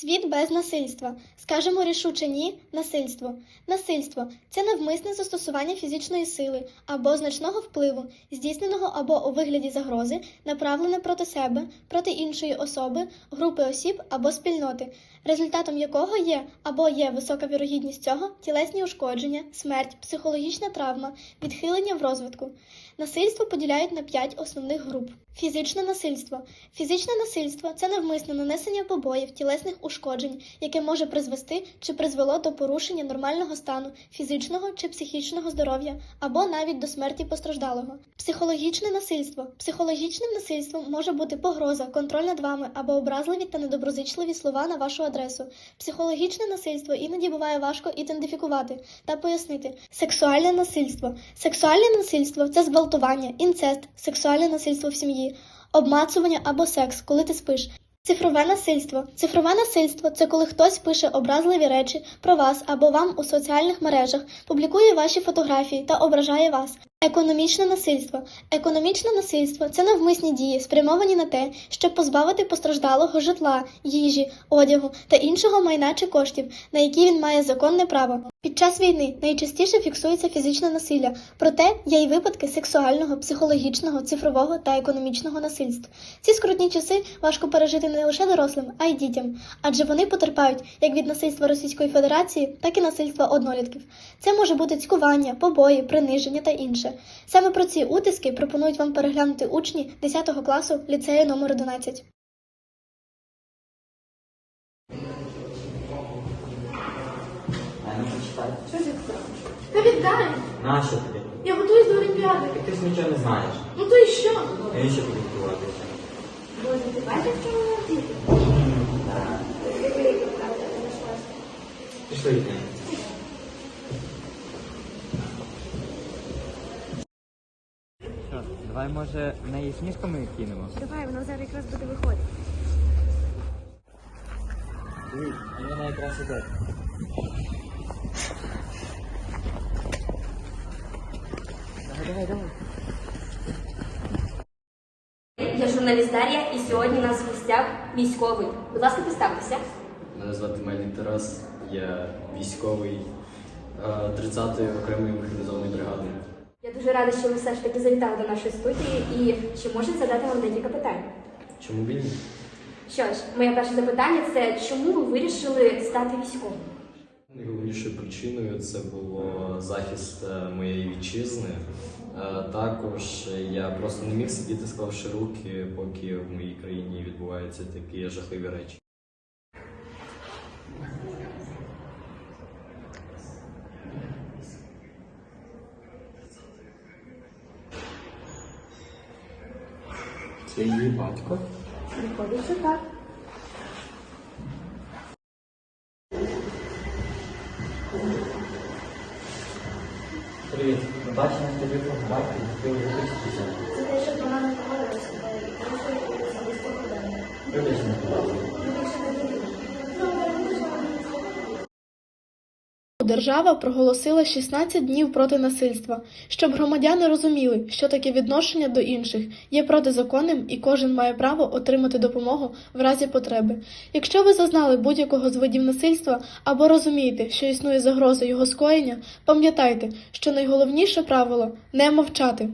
Світ без насильства. Скажемо рішуче ні насильство. Насильство це навмисне застосування фізичної сили або значного впливу, здійсненого або у вигляді загрози, направлене проти себе, проти іншої особи, групи осіб або спільноти, результатом якого є або є висока вірогідність цього тілесні ушкодження, смерть, психологічна травма, відхилення в розвитку. Насильство поділяють на п'ять основних груп. Фізичне насильство. Фізичне насильство це навмисне нанесення побоїв, тілесних ушкоджень, яке може призвести чи призвело до порушення нормального стану фізичного чи психічного здоров'я або навіть до смерті постраждалого. Психологічне насильство. Психологічним насильством може бути погроза, контроль над вами або образливі та недоброзичливі слова на вашу адресу. Психологічне насильство іноді буває важко ідентифікувати та пояснити. Сексуальне насильство. Сексуальне насильство це зґвалтування, інцест, сексуальне насильство в сім'ї, обмацування або секс, коли ти спиш. Цифрове насильство. Цифрове насильство це коли хтось пише образливі речі про вас або вам у соціальних мережах, публікує ваші фотографії та ображає вас. Економічне насильство. Економічне насильство це навмисні дії, спрямовані на те, щоб позбавити постраждалого житла, їжі, одягу та іншого майна чи коштів, на які він має законне право. Під час війни найчастіше фіксується фізичне насилля, проте є й випадки сексуального, психологічного, цифрового та економічного насильств. Ці скрутні часи важко пережити не лише дорослим, а й дітям, адже вони потерпають як від насильства Російської Федерації, так і насильства однолітків. Це може бути цькування, побої, приниження та інше. Саме про ці утиски пропонують вам переглянути учні 10 класу ліцею номер 11. А ну почитай. Що ж це? Та віддай! Нащо тобі? Я готуюсь до Олімпіади. Так ти ж нічого не знаєш. Ну то і що? Навіщо тобі готуватися? Боже, ти бачиш, що вона діти? Пішли від неї. Що, давай може в неї сніжками кинемо? Давай, вона зараз якраз буде виходити. Дивись, вона якраз іде. Давай, давай, давай. Я журналіст Дар'я, і сьогодні у нас в гостях військовий. Будь ласка, представтеся. Мене звати Мельник Тарас, я військовий е, 30-ї окремої механізованої бригади. Я дуже рада, що ви все ж таки завітали до нашої студії і чи можна задати вам декілька питань. Чому б і ні? Що ж, моє перше запитання це чому ви вирішили стати військовим? Найголовнішою причиною це було захист е, моєї вітчизни. Е, Також я просто не міг сидіти, склавши руки, поки в моїй країні відбуваються такі жахливі речі. Це її батько. Виходить, що так. Привіт. Ми бачимо тобі фотографії, ти випустися. Це те, що погано поводилося, і порушує особисті проблеми. Вибач не побачив. Держава проголосила 16 днів проти насильства, щоб громадяни розуміли, що таке відношення до інших є протизаконним і кожен має право отримати допомогу в разі потреби. Якщо ви зазнали будь-якого з видів насильства або розумієте, що існує загроза його скоєння, пам'ятайте, що найголовніше правило не мовчати.